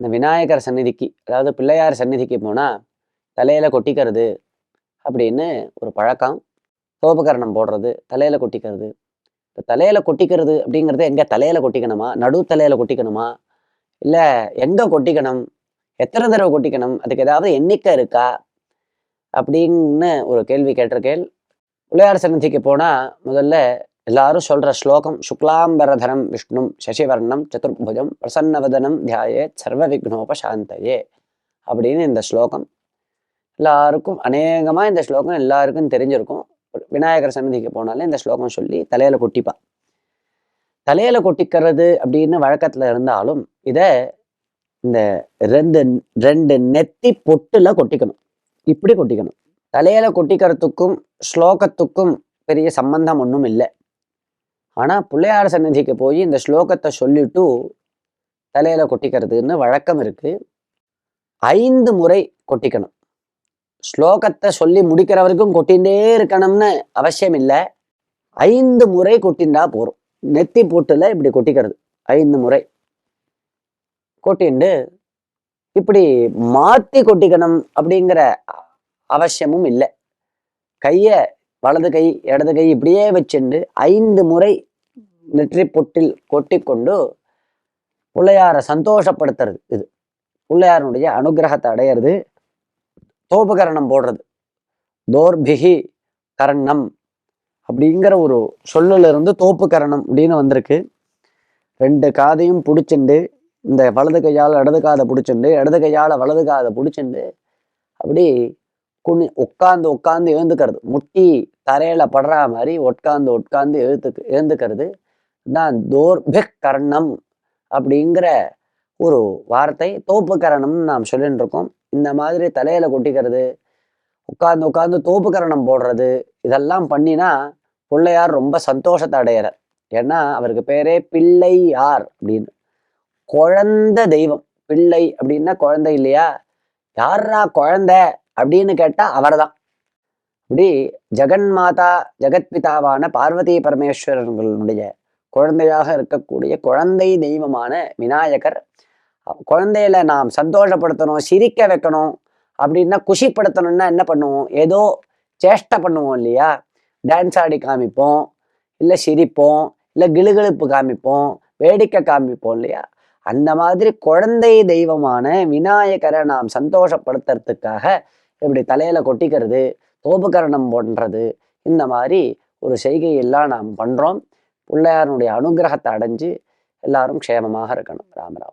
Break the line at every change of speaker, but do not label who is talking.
இந்த விநாயகர் சந்நிதிக்கு அதாவது பிள்ளையார் சந்நிதிக்கு போனால் தலையில் கொட்டிக்கிறது அப்படின்னு ஒரு பழக்கம். கோபகரணம் போடுறது தலையில் கொட்டிக்கிறது. இந்த தலையில் கொட்டிக்கிறது அப்படிங்கிறது எங்கே தலையில் கொட்டிக்கணுமா? நடு தலையில் கொட்டிக்கணுமா? இல்லை எங்கே கொட்டிக்கணும்? எத்தனை தடவை கொட்டிக்கணும்? அதுக்கு ஏதாவது எண்ணிக்கை இருக்கா? அப்படின்னு ஒரு கேள்வி கேட்டிருக்கேன். பிள்ளையார் சன்னதிக்கு போனால் முதல்ல எல்லாரும் சொல்கிற ஸ்லோகம் சுக்லாம்பரதரம் விஷ்ணும் சசிவர்ணம் சதுர்புஜம் பிரசன்னவதனம் தியாயே சர்வ விக்னோபசாந்தையே அப்படின்னு இந்த ஸ்லோகம். எல்லாருக்கும் அநேகமாக இந்த ஸ்லோகம் எல்லாருக்கும் தெரிஞ்சிருக்கும். விநாயகர் சன்னதிக்கு போனாலே இந்த ஸ்லோகம் சொல்லி தலையில் கொட்டிப்பா தலையில் கொட்டிக்கிறது அப்படின்னு வழக்கத்தில் இருந்தாலும் இதை இந்த ரெண்டு ரெண்டு நெத்தி பொட்டுல கொட்டிக்கணும். இப்படி கொட்டிக்கணும். தலையில கொட்டிக்கிறதுக்கும் ஸ்லோகத்துக்கும் பெரிய சம்பந்தம் ஒன்றும் இல்லை. ஆனால் பிள்ளையார் சன்னதிக்கு போய் இந்த ஸ்லோகத்தை சொல்லிட்டு தலையில கொட்டிக்கிறதுன்னு வழக்கம் இருக்கு. ஐந்து முறை கொட்டிக்கணும். ஸ்லோகத்தை சொல்லி முடிக்கிற வரைக்கும் கொட்டிகிட்டே இருக்கணும்னு அவசியம் இல்லை. ஐந்து முறை கொட்டிண்டா போகிறோம் நெத்தி போட்டில் இப்படி கொட்டிக்கிறது. ஐந்து முறை. கொட்டிண்டு இப்படி மாற்றி கொட்டிக்கணும் அப்படிங்கிற அவசியமும் இல்லை. கையை வலது கை இடது கை இப்படியே வச்சுண்டு ஐந்து முறை நெற்றி பொட்டில் கொட்டி கொண்டு பிள்ளையாரை சந்தோஷப்படுத்துறது இது. பிள்ளையாரனுடைய அனுகிரகத்தை அடையிறது. தோபகரணம் போடுறது. தோர்பிகி கரணம் அப்படிங்கிற ஒரு சொல்லிலிருந்து தோப்பு கரணம் அப்படின்னு வந்திருக்கு. ரெண்டு காதையும் பிடிச்சிண்டு இந்த வலது கையால் இடது காதை பிடிச்சிண்டு இடது கையால் வலது காதை பிடிச்சிண்டு அப்படி குனி உட்காந்து உட்காந்து எழுந்துக்கிறது. முட்டி தரையில படுற மாதிரி உட்காந்து உட்காந்து எழுத்துக்கு எழுந்துக்கிறது. தான் தோர்பிக் கர்ணம் அப்படிங்கிற ஒரு வார்த்தை தோப்பு கரணம்னு நாம் சொல்லிட்டு இருக்கோம் இந்த மாதிரி தலையில கொட்டிக்கிறது உட்காந்து உட்காந்து தோப்பு கரணம் போடுறது இதெல்லாம் பண்ணினா பிள்ளையார் ரொம்ப சந்தோஷத்தை அடையிறார். ஏன்னா அவருக்கு பேரே பிள்ளை யார் அப்படின்னு. குழந்தை தெய்வம் பிள்ளை அப்படின்னா குழந்தை இல்லையா? யாரா குழந்தை அப்படின்னு கேட்டா அவர்தான். இப்படி ஜெகன் மாதா ஜெகத்பிதாவான பார்வதி பரமேஸ்வரர்களுடைய குழந்தையாக இருக்கக்கூடிய குழந்தை தெய்வமான விநாயகர். குழந்தையில நாம் சந்தோஷப்படுத்தணும் சிரிக்க வைக்கணும் அப்படின்னா குஷிப்படுத்தணும்னா என்ன பண்ணுவோம்? ஏதோ சேஷ்டை பண்ணுவோம் இல்லையா? டான்ஸ் ஆடி காமிப்போம் இல்லை சிரிப்போம் இல்லை கிளுகிழுப்பு காமிப்போம் வேடிக்கை காமிப்போம் இல்லையா? அந்த மாதிரி குழந்தை தெய்வமான விநாயகரை நாம் சந்தோஷப்படுத்துறதுக்காக இப்படி தலையில கொட்டிக்கிறது தோப்புக்கரணம் போன்றது இந்த மாதிரி ஒரு செய்கையெல்லாம் நாம் பண்ணுறோம் பிள்ளையாருடைய அனுகிரகத்தை அடைஞ்சு எல்லாரும் க்ஷேமமாக இருக்கணும். ராமராம்